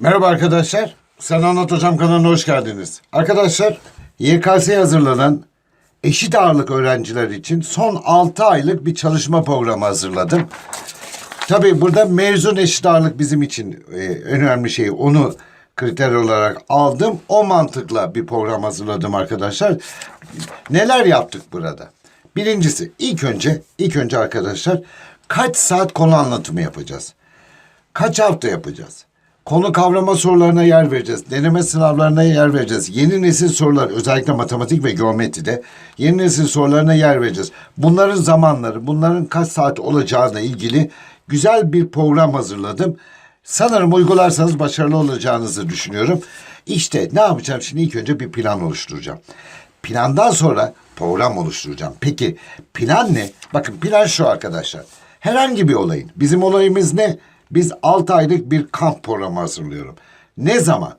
Merhaba arkadaşlar. Sen Anlat Hocam kanalına hoş geldiniz. Arkadaşlar YKS'ye hazırlanan eşit ağırlık öğrenciler için son 6 aylık bir çalışma programı hazırladım. Tabii burada mezun eşit ağırlık bizim için e, önemli şey. Onu kriter olarak aldım. O mantıkla bir program hazırladım arkadaşlar. Neler yaptık burada? Birincisi ilk önce ilk önce arkadaşlar kaç saat konu anlatımı yapacağız? Kaç hafta yapacağız? Konu kavrama sorularına yer vereceğiz. Deneme sınavlarına yer vereceğiz. Yeni nesil sorular özellikle matematik ve geometride yeni nesil sorularına yer vereceğiz. Bunların zamanları, bunların kaç saat olacağına ilgili güzel bir program hazırladım. Sanırım uygularsanız başarılı olacağınızı düşünüyorum. İşte ne yapacağım şimdi ilk önce bir plan oluşturacağım. Plandan sonra program oluşturacağım. Peki plan ne? Bakın plan şu arkadaşlar. Herhangi bir olayın. Bizim olayımız ne? Biz 6 aylık bir kamp programı hazırlıyorum. Ne zaman?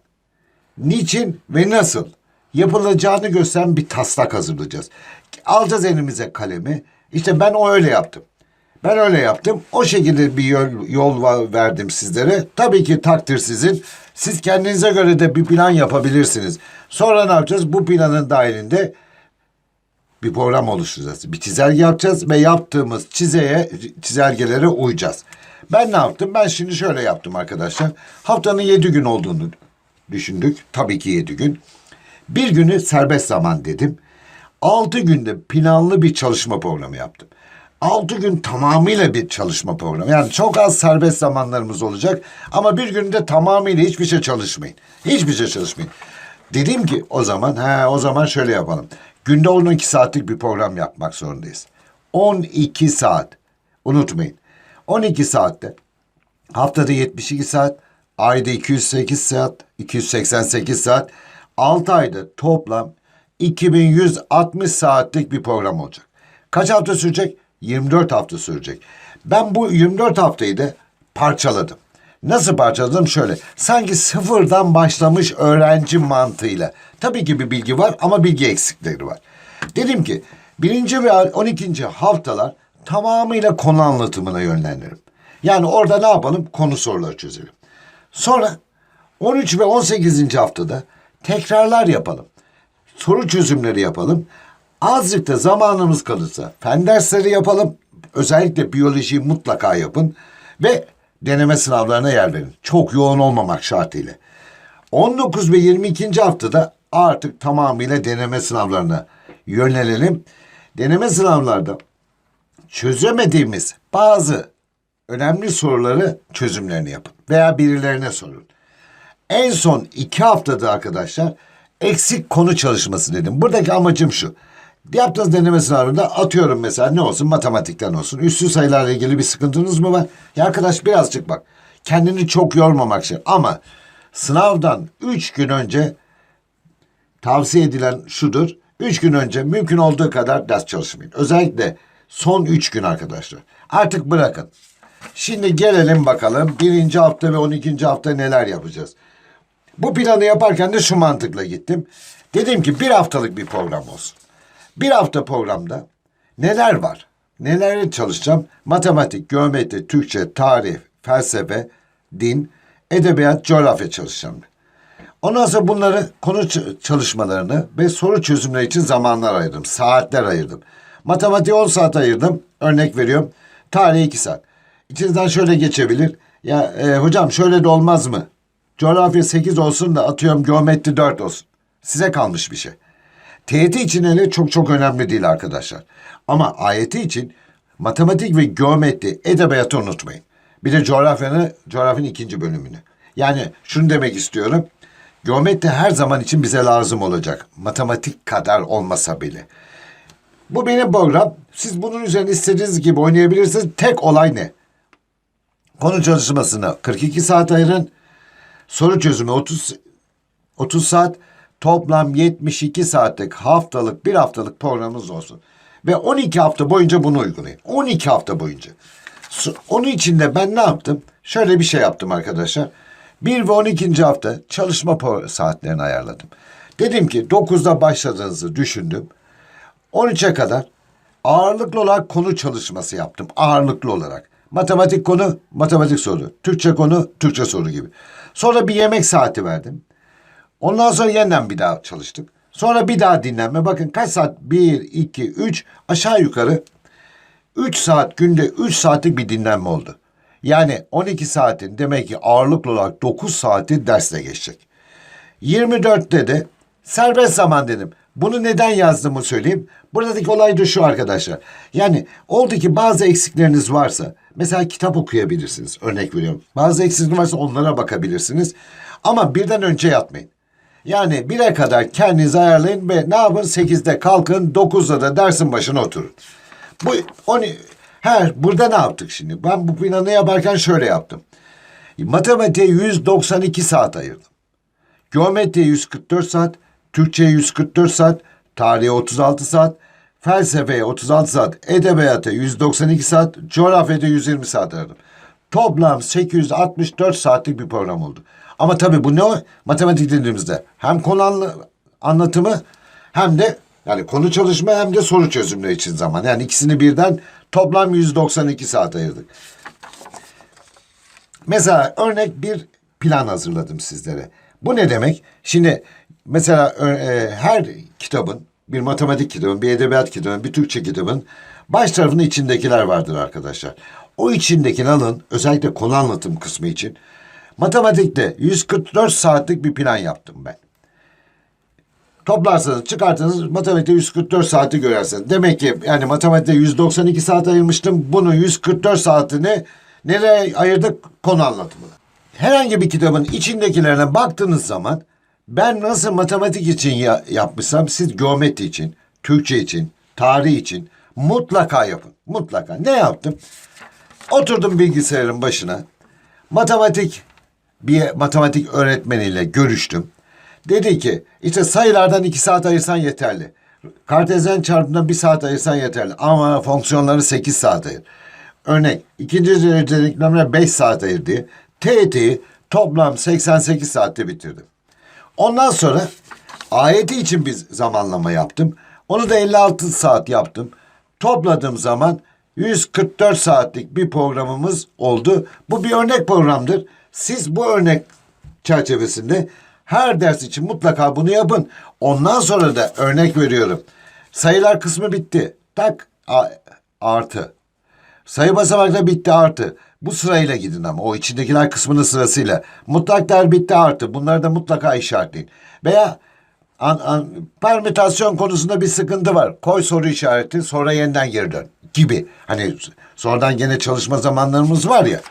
Niçin ve nasıl? Yapılacağını gösteren bir taslak hazırlayacağız. Alacağız elimize kalemi. İşte ben o öyle yaptım. Ben öyle yaptım. O şekilde bir yol, yol verdim sizlere. Tabii ki takdir sizin. Siz kendinize göre de bir plan yapabilirsiniz. Sonra ne yapacağız? Bu planın dahilinde bir program oluşturacağız. Bir çizelge yapacağız ve yaptığımız çizeye, çizelgelere uyacağız. Ben ne yaptım? Ben şimdi şöyle yaptım arkadaşlar. Haftanın yedi gün olduğunu düşündük. Tabii ki yedi gün. Bir günü serbest zaman dedim. Altı günde planlı bir çalışma programı yaptım. Altı gün tamamıyla bir çalışma programı. Yani çok az serbest zamanlarımız olacak. Ama bir günde tamamıyla hiçbir şey çalışmayın. Hiçbir şey çalışmayın. Dedim ki o zaman he o zaman şöyle yapalım. Günde 12 saatlik bir program yapmak zorundayız. 12 saat. Unutmayın. 12 saatte haftada 72 saat, ayda 208 saat, 288 saat, 6 ayda toplam 2160 saatlik bir program olacak. Kaç hafta sürecek? 24 hafta sürecek. Ben bu 24 haftayı da parçaladım. Nasıl parçaladım? Şöyle. Sanki sıfırdan başlamış öğrenci mantığıyla. Tabii ki bir bilgi var ama bilgi eksikleri var. Dedim ki birinci ve 12. haftalar tamamıyla konu anlatımına yönlendiririm. Yani orada ne yapalım? Konu soruları çözelim. Sonra 13 ve 18. haftada tekrarlar yapalım. Soru çözümleri yapalım. Azıcık da zamanımız kalırsa fen dersleri yapalım. Özellikle biyolojiyi mutlaka yapın. Ve deneme sınavlarına yer verin. Çok yoğun olmamak şartıyla. 19 ve 22. haftada artık tamamıyla deneme sınavlarına yönelelim. Deneme sınavlarda çözemediğimiz bazı önemli soruları çözümlerini yapın. Veya birilerine sorun. En son iki haftada arkadaşlar eksik konu çalışması dedim. Buradaki amacım şu. Yaptığınız deneme sınavında atıyorum mesela ne olsun matematikten olsun. Üstü sayılarla ilgili bir sıkıntınız mı var? Ya arkadaş birazcık bak. Kendini çok yormamak için. Ama sınavdan üç gün önce tavsiye edilen şudur. Üç gün önce mümkün olduğu kadar ders çalışmayın. Özellikle son üç gün arkadaşlar. Artık bırakın. Şimdi gelelim bakalım birinci hafta ve on ikinci hafta neler yapacağız. Bu planı yaparken de şu mantıkla gittim. Dedim ki bir haftalık bir program olsun. Bir hafta programda neler var? Nelerle çalışacağım? Matematik, geometri, Türkçe, tarih, felsefe, din, edebiyat, coğrafya çalışacağım. Ondan sonra bunları konu çalışmalarını ve soru çözümleri için zamanlar ayırdım. Saatler ayırdım. Matematiğe 10 saat ayırdım. Örnek veriyorum. Tarihe 2 saat. İçinizden şöyle geçebilir. Ya e, hocam şöyle de olmaz mı? Coğrafya 8 olsun da atıyorum geometri 4 olsun. Size kalmış bir şey. TYT için hele çok çok önemli değil arkadaşlar. Ama AYT için matematik ve geometri, edebiyatı unutmayın. Bir de coğrafyanı, coğrafyanın ikinci bölümünü. Yani şunu demek istiyorum. Geometri her zaman için bize lazım olacak. Matematik kadar olmasa bile. Bu benim program. Siz bunun üzerine istediğiniz gibi oynayabilirsiniz. Tek olay ne? Konu çalışmasına 42 saat ayırın. Soru çözümü 30 30 saat toplam 72 saatlik haftalık bir haftalık programımız olsun. Ve 12 hafta boyunca bunu uygulayın. 12 hafta boyunca. Onun için de ben ne yaptım? Şöyle bir şey yaptım arkadaşlar. 1 ve 12. hafta çalışma saatlerini ayarladım. Dedim ki 9'da başladığınızı düşündüm. 13'e kadar ağırlıklı olarak konu çalışması yaptım. Ağırlıklı olarak. Matematik konu, matematik soru. Türkçe konu, Türkçe soru gibi. Sonra bir yemek saati verdim. Ondan sonra yeniden bir daha çalıştık. Sonra bir daha dinlenme. Bakın kaç saat? Bir, iki, üç. Aşağı yukarı 3 saat günde 3 saatlik bir dinlenme oldu. Yani 12 saatin demek ki ağırlıklı olarak 9 saati dersle geçecek. 24'te de serbest zaman dedim. Bunu neden yazdığımı söyleyeyim. Buradaki olay da şu arkadaşlar. Yani oldu ki bazı eksikleriniz varsa mesela kitap okuyabilirsiniz örnek veriyorum. Bazı eksikleriniz varsa onlara bakabilirsiniz. Ama birden önce yatmayın. Yani bire kadar kendinizi ayarlayın ve ne yapın? 8'de kalkın, 9'da da dersin başına oturun. Bu onu her burada ne yaptık şimdi? Ben bu planı yaparken şöyle yaptım. Matematiğe 192 saat ayırdım. Geometriye 144 saat, Türkçe'ye 144 saat, tarihe 36 saat, felsefeye 36 saat, edebiyata 192 saat, coğrafyada 120 saat ayırdım. Toplam 864 saatlik bir program oldu. Ama tabii bu ne o? Matematik dediğimizde hem konu anla- anlatımı hem de yani konu çalışma hem de soru çözümleri için zaman. Yani ikisini birden toplam 192 saat ayırdık. Mesela örnek bir plan hazırladım sizlere. Bu ne demek? Şimdi mesela e, her kitabın, bir matematik kitabın, bir edebiyat kitabın, bir Türkçe kitabın baş tarafında içindekiler vardır arkadaşlar. O içindekini alın, özellikle konu anlatım kısmı için. Matematikte 144 saatlik bir plan yaptım ben. Toplarsanız çıkartırsanız matematikte 144 saati görersiniz. Demek ki yani matematikte 192 saat ayırmıştım. Bunun 144 saatini nereye ayırdık? Konu anlatımına. Herhangi bir kitabın içindekilerine baktığınız zaman ben nasıl matematik için ya- yapmışsam siz geometri için, Türkçe için, tarih için mutlaka yapın. Mutlaka. Ne yaptım? Oturdum bilgisayarın başına. Matematik bir matematik öğretmeniyle görüştüm. Dedi ki işte sayılardan iki saat ayırsan yeterli. Kartezyen çarpımından bir saat ayırsan yeterli. Ama fonksiyonları sekiz saat ayır. Örnek ikinci derece denklemine beş saat ayır diye. TET'yi toplam 88 saatte bitirdim. Ondan sonra ayeti için bir zamanlama yaptım. Onu da 56 saat yaptım. Topladığım zaman 144 saatlik bir programımız oldu. Bu bir örnek programdır. Siz bu örnek çerçevesinde her ders için mutlaka bunu yapın. Ondan sonra da örnek veriyorum. Sayılar kısmı bitti. Tak artı. Sayı basamakta bitti artı. Bu sırayla gidin ama o içindekiler kısmının sırasıyla. Mutlak değer bitti artı. Bunları da mutlaka işaretleyin. Veya an, an, permütasyon konusunda bir sıkıntı var. Koy soru işareti sonra yeniden geri dön gibi. Hani sonradan gene çalışma zamanlarımız var ya.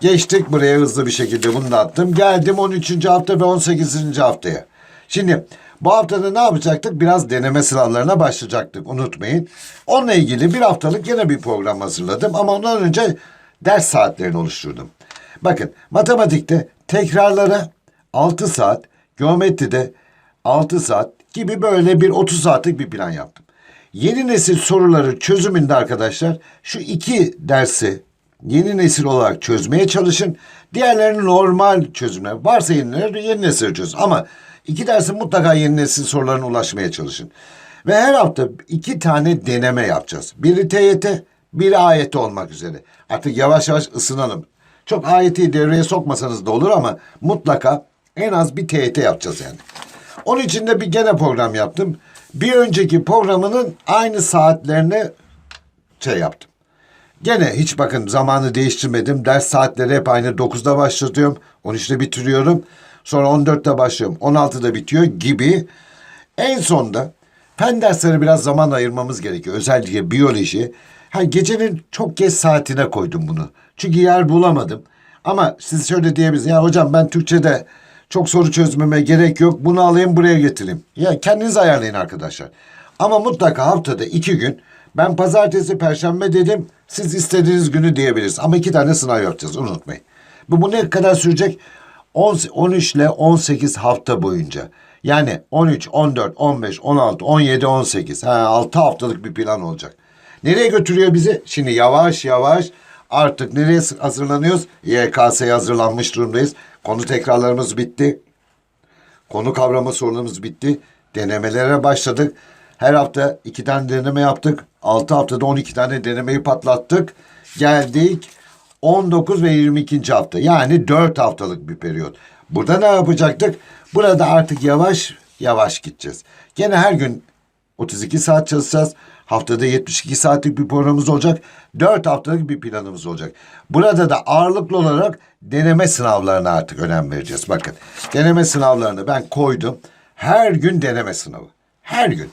Geçtik buraya hızlı bir şekilde bunu da attım. Geldim 13. hafta ve 18. haftaya. Şimdi bu haftada ne yapacaktık? Biraz deneme sınavlarına başlayacaktık unutmayın. Onunla ilgili bir haftalık yine bir program hazırladım ama ondan önce ders saatlerini oluşturdum. Bakın matematikte tekrarlara 6 saat, geometride 6 saat gibi böyle bir 30 saatlik bir plan yaptım. Yeni nesil soruları çözümünde arkadaşlar şu iki dersi yeni nesil olarak çözmeye çalışın. Diğerlerini normal çözümler. Varsa yenileri yeni nesil çözün. Ama iki dersin mutlaka yeni nesil sorularına ulaşmaya çalışın. Ve her hafta iki tane deneme yapacağız. Biri TYT, biri AYT olmak üzere. Artık yavaş yavaş ısınalım. Çok AYT'yi devreye sokmasanız da olur ama mutlaka en az bir TYT yapacağız yani. Onun için de bir gene program yaptım. Bir önceki programının aynı saatlerini şey yaptım. Gene hiç bakın zamanı değiştirmedim. Ders saatleri hep aynı. 9'da başlatıyorum. 13'te bitiriyorum. Sonra 14'te başlıyorum. 16'da bitiyor gibi. En sonda fen dersleri biraz zaman ayırmamız gerekiyor. Özellikle biyoloji. Ha, gecenin çok geç saatine koydum bunu. Çünkü yer bulamadım. Ama siz şöyle diyebilirsiniz. Ya hocam ben Türkçe'de çok soru çözmeme gerek yok. Bunu alayım buraya getireyim. Ya kendiniz ayarlayın arkadaşlar. Ama mutlaka haftada iki gün ben pazartesi, perşembe dedim. Siz istediğiniz günü diyebilirsiniz. Ama iki tane sınav yapacağız unutmayın. Bu, bu ne kadar sürecek? 10, 13 ile 18 hafta boyunca. Yani 13, 14, 15, 16, 17, 18. Ha, 6 haftalık bir plan olacak. Nereye götürüyor bizi? Şimdi yavaş yavaş artık nereye hazırlanıyoruz? YKS'ye hazırlanmış durumdayız. Konu tekrarlarımız bitti. Konu kavrama sorularımız bitti. Denemelere başladık. Her hafta iki tane deneme yaptık. Altı haftada on iki tane denemeyi patlattık. geldik 19 ve 22. hafta. Yani 4 haftalık bir periyot. Burada ne yapacaktık? Burada artık yavaş yavaş gideceğiz. Gene her gün 32 saat çalışacağız. Haftada 72 saatlik bir programımız olacak. 4 haftalık bir planımız olacak. Burada da ağırlıklı olarak deneme sınavlarına artık önem vereceğiz. Bakın deneme sınavlarını ben koydum. Her gün deneme sınavı. Her gün.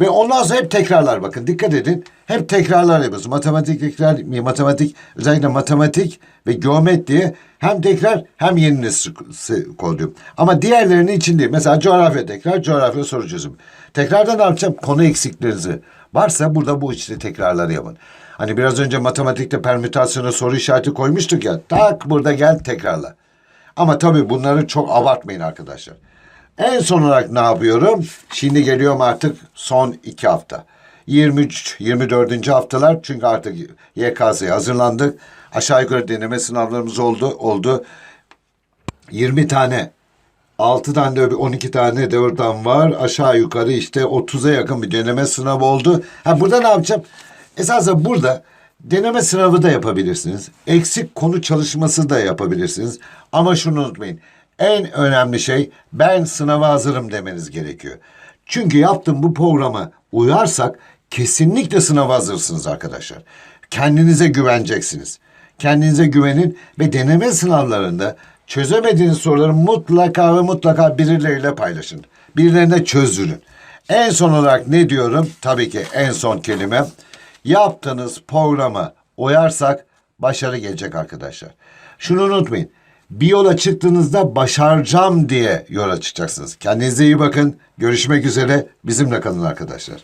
Ve ondan sonra hep tekrarlar bakın dikkat edin. Hep tekrarlar yapıyoruz. Matematik tekrar, matematik özellikle matematik ve geometri hem tekrar hem yeni nesil koydum. Ama diğerlerinin için değil. Mesela coğrafya tekrar, coğrafya soru çözüm. Tekrarda ne yapacağım? Konu eksiklerinizi varsa burada bu işte tekrarları yapın. Hani biraz önce matematikte permütasyona soru işareti koymuştuk ya. Tak burada gel tekrarla. Ama tabii bunları çok abartmayın arkadaşlar. En son olarak ne yapıyorum? Şimdi geliyorum artık son iki hafta. 23, 24. haftalar çünkü artık YKS'ye hazırlandık. Aşağı yukarı deneme sınavlarımız oldu. oldu. 20 tane 6 tane de 12 tane de oradan var. Aşağı yukarı işte 30'a yakın bir deneme sınavı oldu. Ha burada ne yapacağım? Esasında burada deneme sınavı da yapabilirsiniz. Eksik konu çalışması da yapabilirsiniz. Ama şunu unutmayın. En önemli şey ben sınava hazırım demeniz gerekiyor. Çünkü yaptığım bu programa uyarsak kesinlikle sınava hazırsınız arkadaşlar. Kendinize güveneceksiniz. Kendinize güvenin ve deneme sınavlarında çözemediğiniz soruları mutlaka ve mutlaka birileriyle paylaşın. Birilerine çözdürün. En son olarak ne diyorum? Tabii ki en son kelime. Yaptığınız programa uyarsak başarı gelecek arkadaşlar. Şunu unutmayın. Bir yola çıktığınızda başaracağım diye yola çıkacaksınız. Kendinize iyi bakın. Görüşmek üzere. Bizimle kalın arkadaşlar.